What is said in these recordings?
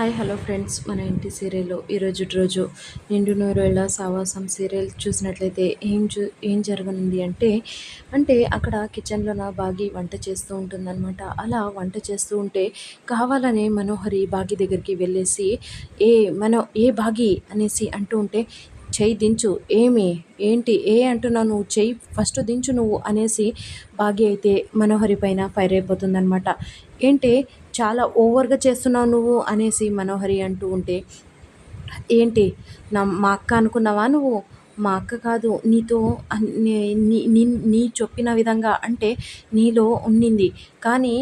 Hi hello friends. మన ఇంటి సీరియల్లో ఈరోజు రోజు నిండు నూరేళ్ళ సావాసం సీరియల్ చూసినట్లయితే ఏం చూ ఏం జరగనుంది అంటే అంటే అక్కడ కిచెన్లోన బాగి వంట చేస్తూ ఉంటుందన్నమాట. అలా వంట చేస్తూ ఉంటే కావాలనే మనోహరి బాగి దగ్గరికి వెళ్ళేసి ఏ మనో ఏ బాగి? అనేసి అంటూ ఉంటే చెయ్యి దించు. ఏమి? ఏంటి? ఏ అంటున్నావు నువ్వు? చెయ్యి ఫస్ట్ దించు నువ్వు అనేసి భాగ్య అయితే మనోహరి పైన ఫైర్ అయిపోతుందనమాట ఏంటి? చాలా ఓవర్గా చేస్తున్నావు నువ్వు అనేసి మనోహరి అంటూ ఉంటే ఏంటి? నా మా అక్క అనుకున్నావా నువ్వు? మా అక్క కాదు నీతో నీ నీ చెప్పిన విధంగా అంటే నీలో ఉండింది కానీ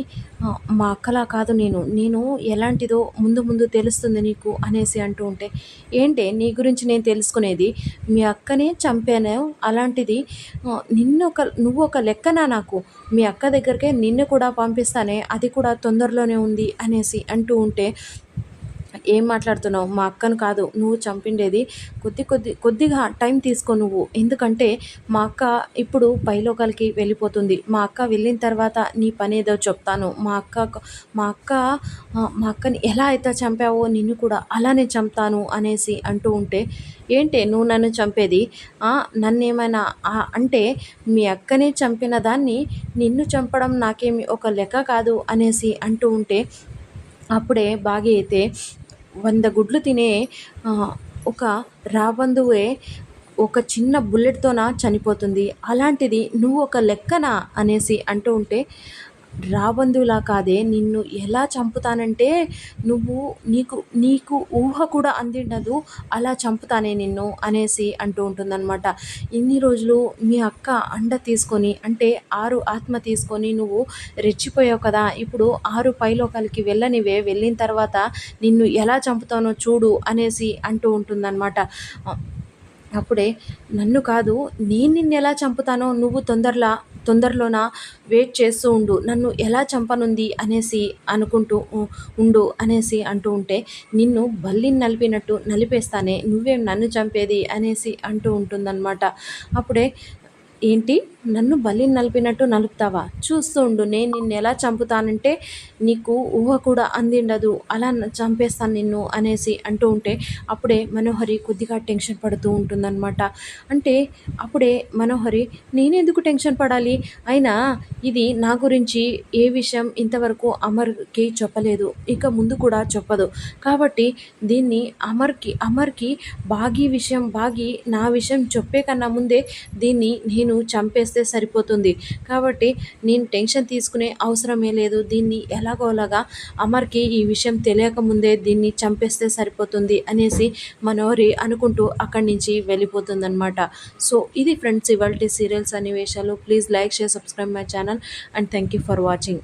మా అక్కలా కాదు నేను. నేను ఎలాంటిదో ముందు ముందు తెలుస్తుంది నీకు అనేసి అంటూ ఉంటే ఏంటి నీ గురించి నేను తెలుసుకునేది? మీ అక్కనే చంపాను అలాంటిది. నిన్ను ఒక నువ్వు ఒక లెక్కనా నాకు? మీ అక్క దగ్గరికే నిన్ను కూడా పంపిస్తానే అది కూడా తొందరలోనే ఉంది అనేసి అంటూ ఉంటే ఏం మాట్లాడుతున్నావు? మా అక్కను కాదు నువ్వు చంపిండేది. కొద్ది కొద్ది కొద్దిగా టైం తీసుకో నువ్వు. ఎందుకంటే మా అక్క ఇప్పుడు పైలోకాలకి వెళ్ళిపోతుంది. మా అక్క వెళ్ళిన తర్వాత నీ పని ఏదో చెప్తాను. మా అక్క మా అక్క మా అక్కని ఎలా అయితే చంపావో నిన్ను కూడా అలానే చంపుతాను అనేసి అంటూ ఉంటే ఏంటి నువ్వు నన్ను చంపేది? నన్ను ఏమైనా అంటే మీ అక్కనే చంపిన దాన్ని నిన్ను చంపడం నాకేమి ఒక లెక్క కాదు అనేసి అంటూ ఉంటే అప్పుడే బాగా అయితే వంద గుడ్లు తినే ఒక రాబందువే ఒక చిన్న బుల్లెట్తోన చనిపోతుంది. అలాంటిది నువ్వు ఒక లెక్కన అనేసి అంటూ ఉంటే రాబందులా కాదే నిన్ను ఎలా చంపుతానంటే నువ్వు నీకు నీకు ఊహ కూడా అందిండదు అలా చంపుతానే నిన్ను అనేసి అంటూ ఉంటుందన్నమాట. ఇన్ని రోజులు మీ అక్క అండ తీసుకొని అంటే ఆరు ఆత్మ తీసుకొని నువ్వు రెచ్చిపోయావు కదా ఇప్పుడు ఆరు పైలోకాలకి వెళ్ళనివే వెళ్ళిన తర్వాత నిన్ను ఎలా చంపుతానో చూడు అనేసి అంటూ ఉంటుందన్నమాట. అప్పుడే నన్ను కాదు నేను నిన్ను ఎలా చంపుతానో నువ్వు తొందరలా తొందరలోన వెయిట్ చేస్తూ ఉండు. నన్ను ఎలా చంపనుంది? అనేసి అనుకుంటూ ఉండు అనేసి అంటూ ఉంటే నిన్ను బల్లిని నలిపినట్టు నలిపేస్తానే నువ్వేం నన్ను చంపేది? అనేసి అంటూ ఉంటుందన్నమాట. అప్పుడే ఏంటి? నన్ను బలి నలిపినట్టు నలుపుతావా? చూస్తూ ఉండు నేను నిన్ను ఎలా చంపుతానంటే నీకు ఊహ కూడా అందిండదు. అలా చంపేస్తాను నిన్ను అనేసి అంటూ ఉంటే అప్పుడే మనోహరి కొద్దిగా టెన్షన్ పడుతూ ఉంటుందన్నమాట. అంటే అప్పుడే మనోహరి నేనెందుకు టెన్షన్ పడాలి? అయినా ఇది నా గురించి ఏ విషయం ఇంతవరకు అమర్కి చెప్పలేదు. ఇక ముందు కూడా చెప్పదు. కాబట్టి దీన్ని అమర్కి అమర్కి బాగి విషయం బాగి నా విషయం చెప్పే కన్నా ముందే దీన్ని నేను చంపేస్తే సరిపోతుంది. కాబట్టి నేను టెన్షన్ తీసుకునే అవసరమే లేదు. దీన్ని ఎలాగోలాగా అమర్కి ఈ విషయం తెలియకముందే దీన్ని చంపేస్తే సరిపోతుంది అనేసి మనోహరి అనుకుంటూ అక్కడి నుంచి వెళ్ళిపోతుందనమాట సో ఇది ఫ్రెండ్స్ ఇవాళ సీరియల్స్ సన్నివేశాలు. Please like share subscribe my channel and thank you for watching.